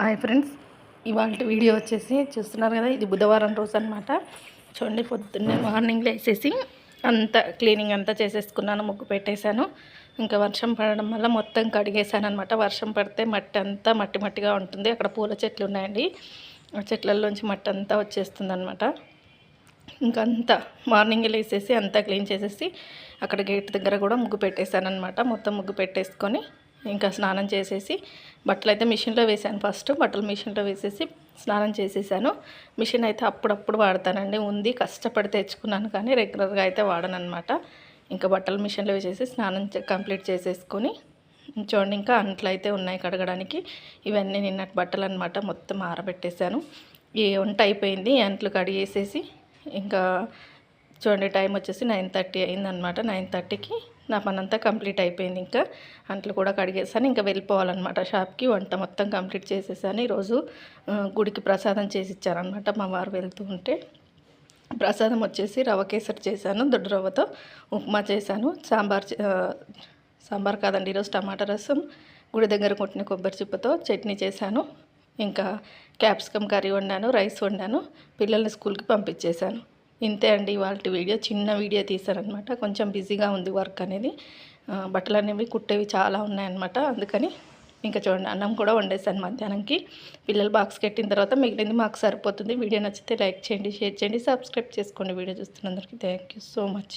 Hi friends ఇవాళ video వచ్చేసి చూస్తున్నారు కదా ఇది బుధవారం రోజు అనమాట చూడండి పొద్దున్నే మార్నింగ్ లేసేసి అంతా క్లీనింగ్ అంతా చేసేసుకున్నాను ముగ్గు పెట్టేశాను. ఇంకా వర్షం పడడం వల్ల మొత్తం కడిగేశాను అనమాట వర్షం పడితే మట్టి అంతా మట్టి మట్టిగా ఉంటుంది. అక్కడ పూల చెట్లు ఉన్నాయండి. ఆ చెట్లలోంచి మట్టి అంతా వచ్చేస్తుంది అనమాట ఇంకంతా మార్నింగ్ లేసేసి అంతా క్లీన్ చేసేసి అక్కడ గేట్ దగ్గర కూడా ముగ్గు పెట్టేశాను అనమాట మొత్తం ముగ్గు పెట్టేసుకొని ఇంకా స్నానం చేసేసి బట్టలు అయితే మిషన్లో వేసాను ఫస్ట్. బట్టలు మిషన్లో వేసేసి స్నానం చేసేసాను. మిషన్ అయితే అప్పుడప్పుడు వాడతానండి. ఉంది కష్టపడి తెచ్చుకున్నాను కానీ రెగ్యులర్గా అయితే వాడను అనమాట ఇంకా బట్టలు మిషన్లో వేసేసి స్నానం చే- కంప్లీట్ చేసేసుకొని చూడండి ఇంకా అంట్లు అయితే ఉన్నాయి కడగడానికి. ఇవన్నీ నిన్నటి బట్టలు అనమాట మొత్తం ఆరబెట్టేశాను. ఈ వంట అయిపోయింది. అంట్లు కడిగేసేసి ఇంకా చూడండి టైం వచ్చేసి నైన్ థర్టీ అయిందనమాట నైన్ థర్టీకి నా పనంతా కంప్లీట్ అయిపోయింది ఇంకా. అంట్లు కూడా కడిగేసాను. ఇంకా వెళ్ళిపోవాలన్నమాట షాప్కి. వంట మొత్తం కంప్లీట్ చేసేసాను. ఈరోజు గుడికి ప్రసాదం చేసి ఇచ్చారనమాట మా వారు వెళ్తూ ఉంటే. ప్రసాదం వచ్చేసి రవ కేసరి చేశాను. దొడ్డు రవ్వతో ఉప్మా చేశాను. సాంబార్ చే- సాంబార్ కాదండి ఈరోజు టమాటా రసం గుడి దగ్గర కొట్టిన కొబ్బరి చిప్పతో చట్నీ చేశాను. ఇంకా క్యాప్సికమ్ కర్రీ వండాను రైస్ వండాను పిల్లల్ని స్కూల్కి పంపించేశాను. ఇంతే అండి. ఇవాళ వీడియో చిన్న వీడియో తీశారనమాట. కొంచెం బిజీగా ఉంది వర్క్ అనేది. బట్టలు అనేవి కుట్టేవి చాలా ఉన్నాయన్నమాట. అందుకని ఇంకా చూడండి అన్నం కూడా వండేసాను మధ్యాహ్నంకి. పిల్లలు బాక్స్ కట్టిన తర్వాత మిగిలింది మాకు సరిపోతుంది. వీడియో నచ్చితే లైక్ చేయండి షేర్ చేయండి సబ్స్క్రైబ్ చేసుకోండి. వీడియో చూస్తున్నందరికీ థ్యాంక్ యూ సో మచ్.